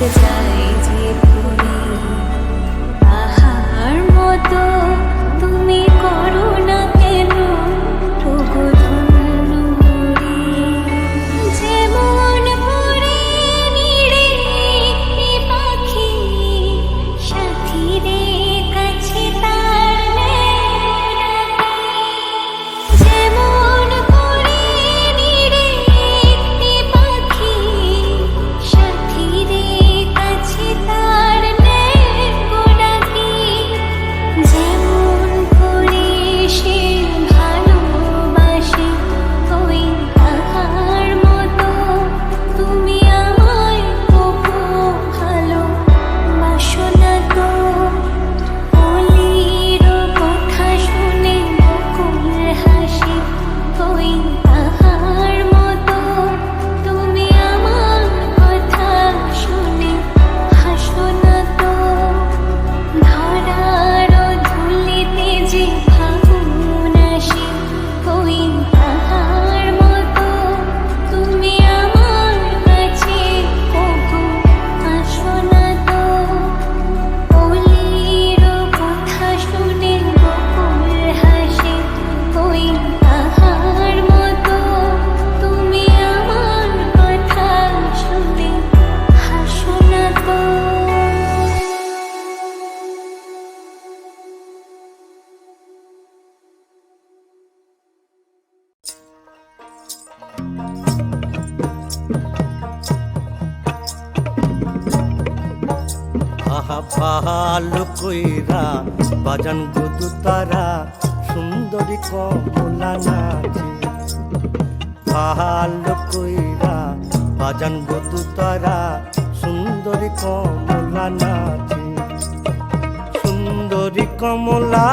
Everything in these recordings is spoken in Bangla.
the time সুন্দরী কমলা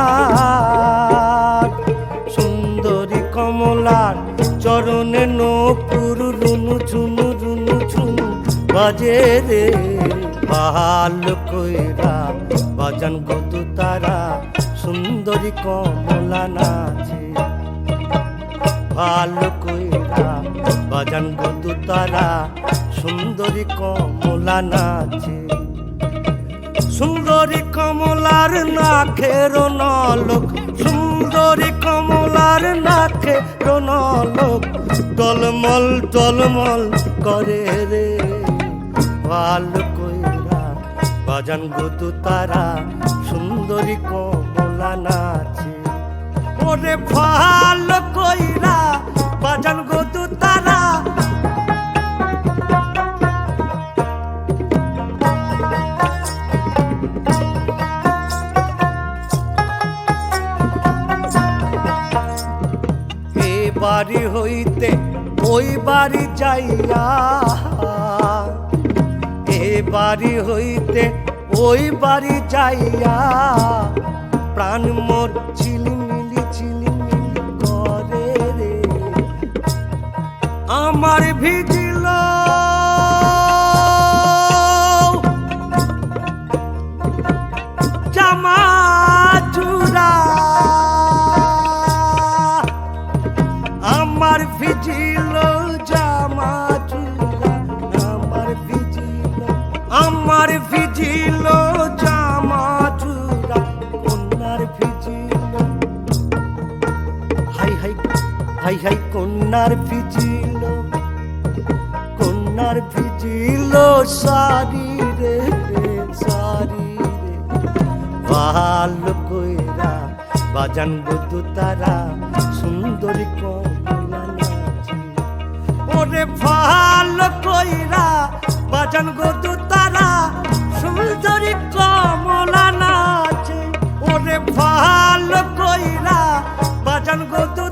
সুন্দরী কমলা, চরণে নকুর রুনু ঝুনু রুনু ঝুনু বাজে রে ভালো কইরা বাজান কত তারা, সুন্দরী কমলা নাচে। ভালো কইরা বাজান কত তারা, সুন্দরী কমলা নাচে। সুন্দরী কমলার নাখের নলক, সুন্দরী কমলার নাখের নলক, টলমল টলমল করে রে। ভালো কইরা বাজান গদু তারা, সুন্দরী কমলা নাচে। ওরে ভালো কইরা বাজান গদু তারা বাড়ি হইতে ওই বাড়ি যাইয়া, এ বাড়ি হইতে ওই বাড়ি যাইয়া, প্রাণ মোর ঝিলিমিলি ঝিলিমিলি করে রে। আমার ভিজিল কন্যার ভিজিল কন্যার ভিজিল সারি রে সারি রে। ভালো কইরা বাজান বধু তারা, সুন্দরী নাচে। ওরে ভালো কইরা বাজান গদু তারা, সুন্দরী কমলা নাচে। ওরে ভালো কইরা বাজান গদু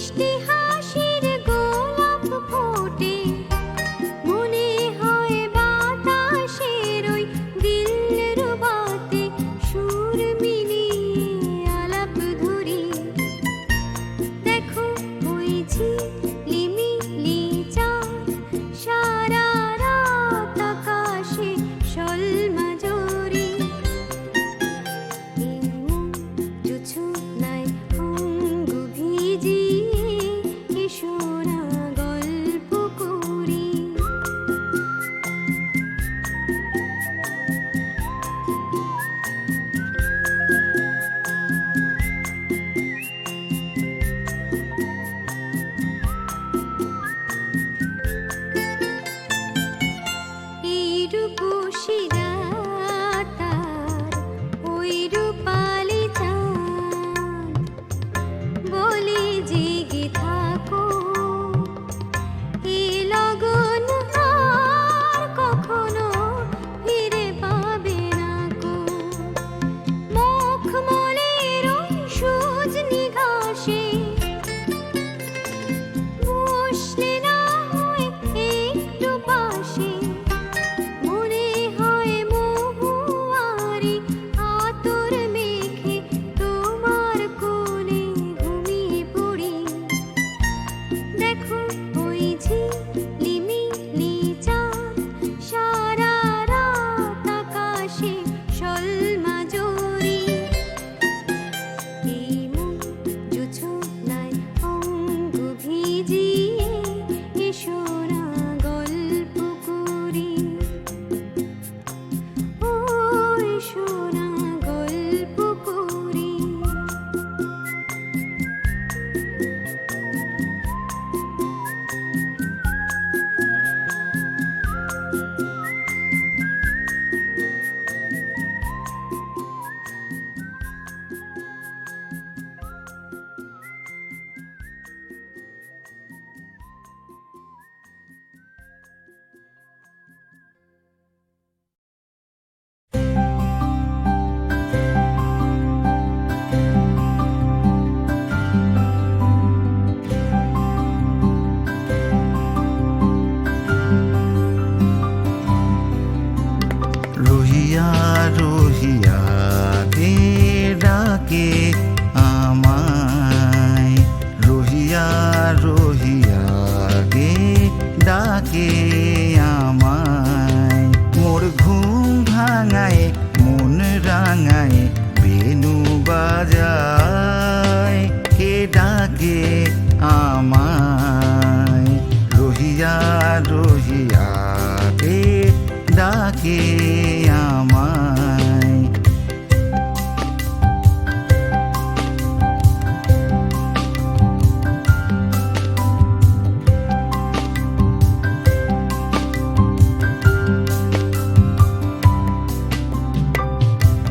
мечты.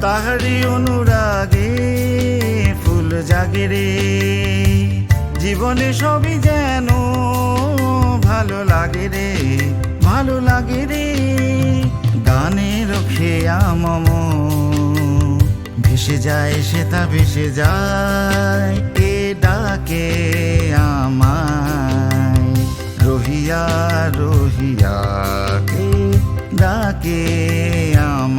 তাহারি অনুরাগে ফুল জাগে রে। জীবনে সবই যেন ভালো লাগে রে, ভালো লাগে রে। গানের খেয়া মম ভেসে যায় সে তা ভেসে যায় কে ডাকে আমায়। রহিয়া রহিয়া কে ডাকে আমায়।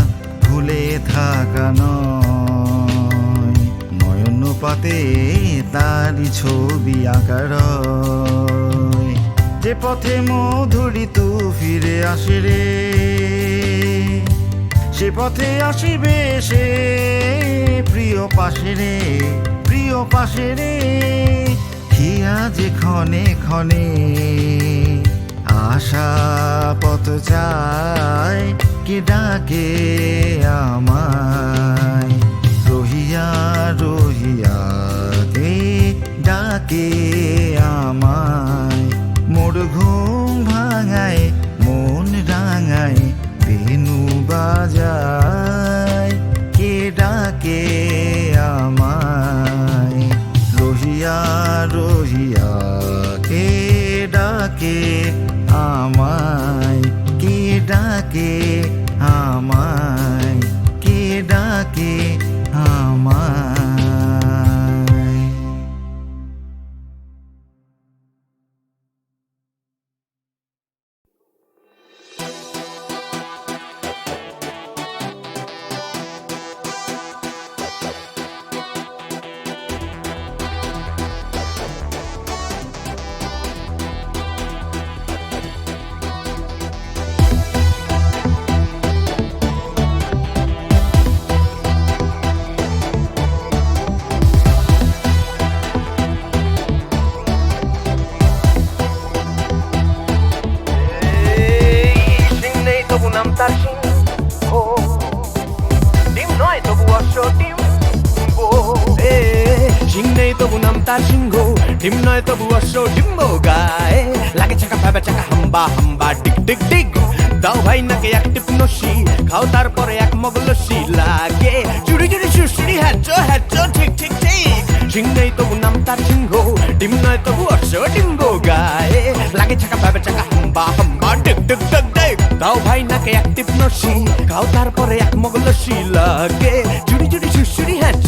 থাকা নয়। নয়ন পাতে তারই ছবি আঁকার যে পথে মধুরি তু ফিরে আসে রে। সে পথে আসিবে সে প্রিয় পাশে রে, প্রিয় পাশে রে। হিয়া যে ক্ষণে ক্ষণে আশা পথ চায় কে ডাকে আমায়। রহিয়া রহিয়া কে ডাকে আমায়? মোর ঘুম ভাঙায়, মন রাঙায়, বেনু বাজায়। কে ডাকে আমায়? রহিয়া রহিয়া কে ডাকে আমায়? কে ডাকে তার সিং ও। ডিম নয় তবু অশ্ব ডিম সিং নেই তবু নাম তার সিংহ ডিম নয় তবু অশ্ব ডিম্ব গায়ে। লাগে চাকা ভাবে চাকা হাম্বা হাম্বা টিক টিক টিক দাও ভাই নাকে এক টিপ নসি, খাও তারপরে এক মগ লস্যি লাগে। চুড়ি চুড়ি সুশ্রী হ্যাচ হ্যাচ ঠিক ঠিক ঠিক। সিং নেই তবু নাম তার সিংহ ডিম নয় তবু অশ্ব ডিম্ব গায়ে। লাগে চাকা ভাবে চাকা হাম্বা হাম্বা টিক টিক টিক টিক দাও ভাই নাকে এক টিপ নসি, খাও তারপরে এক মগ লস্যি লাগে। চুড়ি চুড়ি সুশ্রী হ্যাচ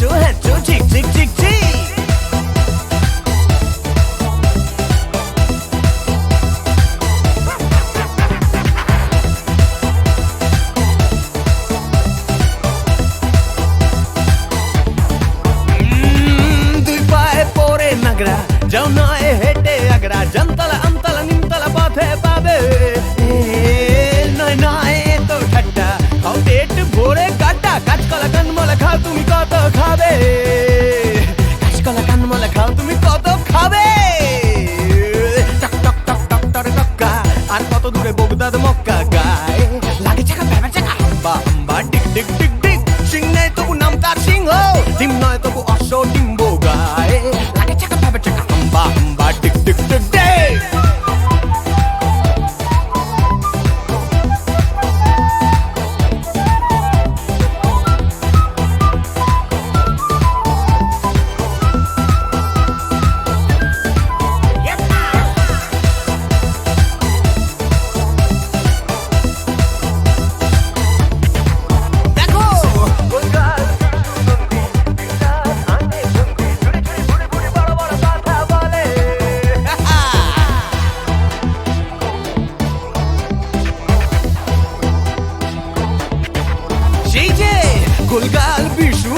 গোলগাল বিশু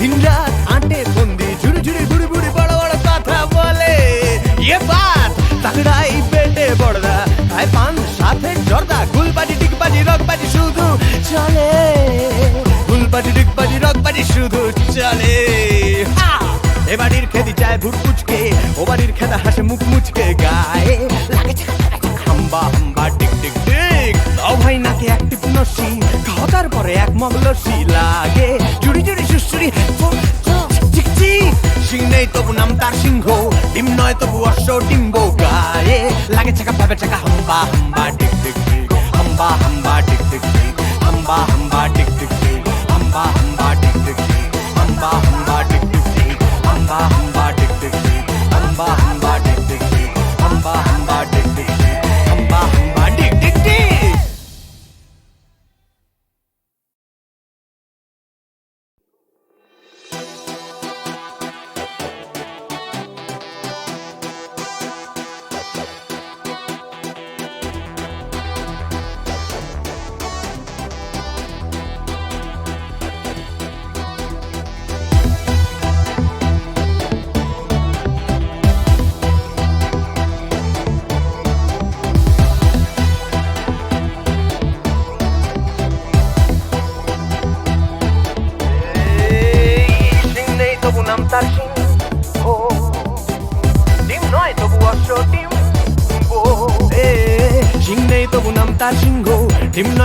দিন রাত আটে বন্দি, ঝুড়ি ঝুড়ি বুড়ি বুড়ি বড় বড় কথা বলে। এ বাত, তাকড়াই পেটে বড়দা, তাই পান সাথে জর্দা, গুলবাজি টিকবাজি রকবাজি শুধু চলে। গুলবাজি টিকবাজি রকবাজি শুধু চলে। এ বাড়ির খেদি চায় ভুট পুচকে, ও বাড়ির খেদা হাসে মুখ মুচকে গায়ে। লাগে হাম্বা হাম্বা ভাই নাকে এক টিপ নসি খাওয়ার পরে এক মগ লস্যি লাগে। জুড়ি জুড়ি সুসুরি সিং নেই তবু নাম তার সিংহ, ডিম নয় তবু অশ্ব ডিম্ব গায়ে। লাগে চাকা, ভাবে চাকা, হাম্বা হাম্বা, টিক টিক টিক। হাম্বা হাম্বা, টিক টিক টিক। হাম্বা হাম্বা, টিক টিক টিক। হাম্বা হাম্বা, টিক টিক টিক। হাম্বা হাম্বা, টিক টিক টিক। হাম্বা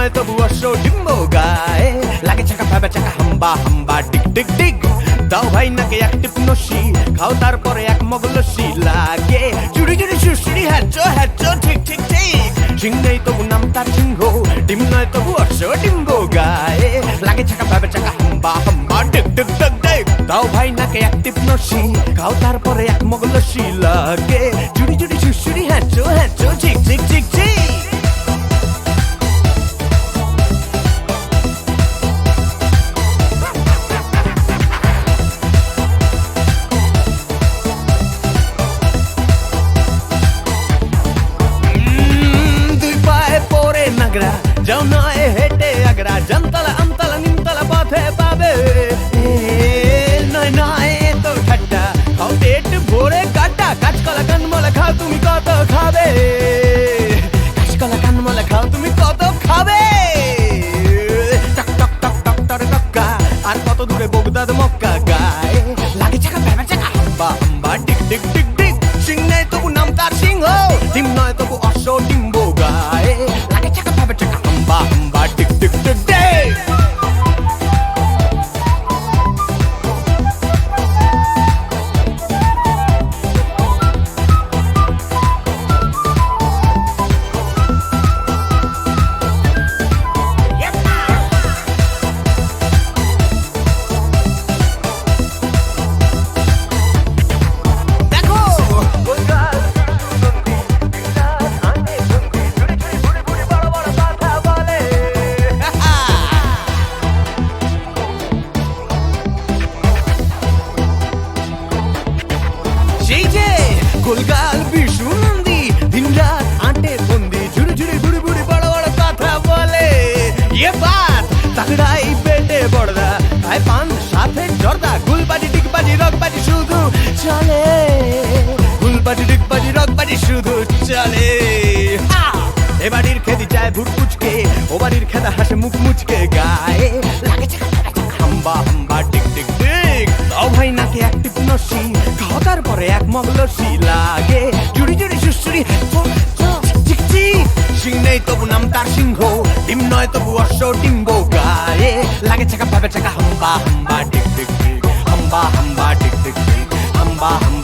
নয় তবু অশ্ব ডিম্ব গায়ে। লাগে চাকা ভাবে চাকা, হাম্বা হাম্বা টিক টিক টিক দাও ভাই নাকে এক টিপ নসি, খাও তারপরে এক মগ লস্যি লাগে। চুরি চুরি সুসুরি হ্যাচ হ্যাচ, ঠিক ঠিক ঠিক। সিং নেই তবু নাম তার সিংহ ডিম নয় তবু অশ্ব ডিম্ব গায়ে। লাগে চাকা ভাবে চাকা, হাম্বা হাম্বা টিক টিক টিক টিক দাও ভাই নাকে এক টিপ নসি, খাও তারপরে এক মগ লাগে। চুরি চুরি সুসুরি হ্যাচ হ্যাচ, ঠিক না হাসে মুখ মুচকে গায়ে। হাম্বা হাম্বা ডিক ডিক ডিক তাও ভাই নাকি এক টিপ নসি খাওয়ার পরে এক মগলসি লাগে। জুড়ি জুড়ি সুসুরি সিং নেই তবু নাম তার সিংহ, ডিম নয় তবু অশ্ব ডিম্ব গায়ে। লাগে ভাবে হাম্বা হাম্বা ডিক ডিক হাম্বা হাম্বা ডিক ডিক হাম্বা হাম্বা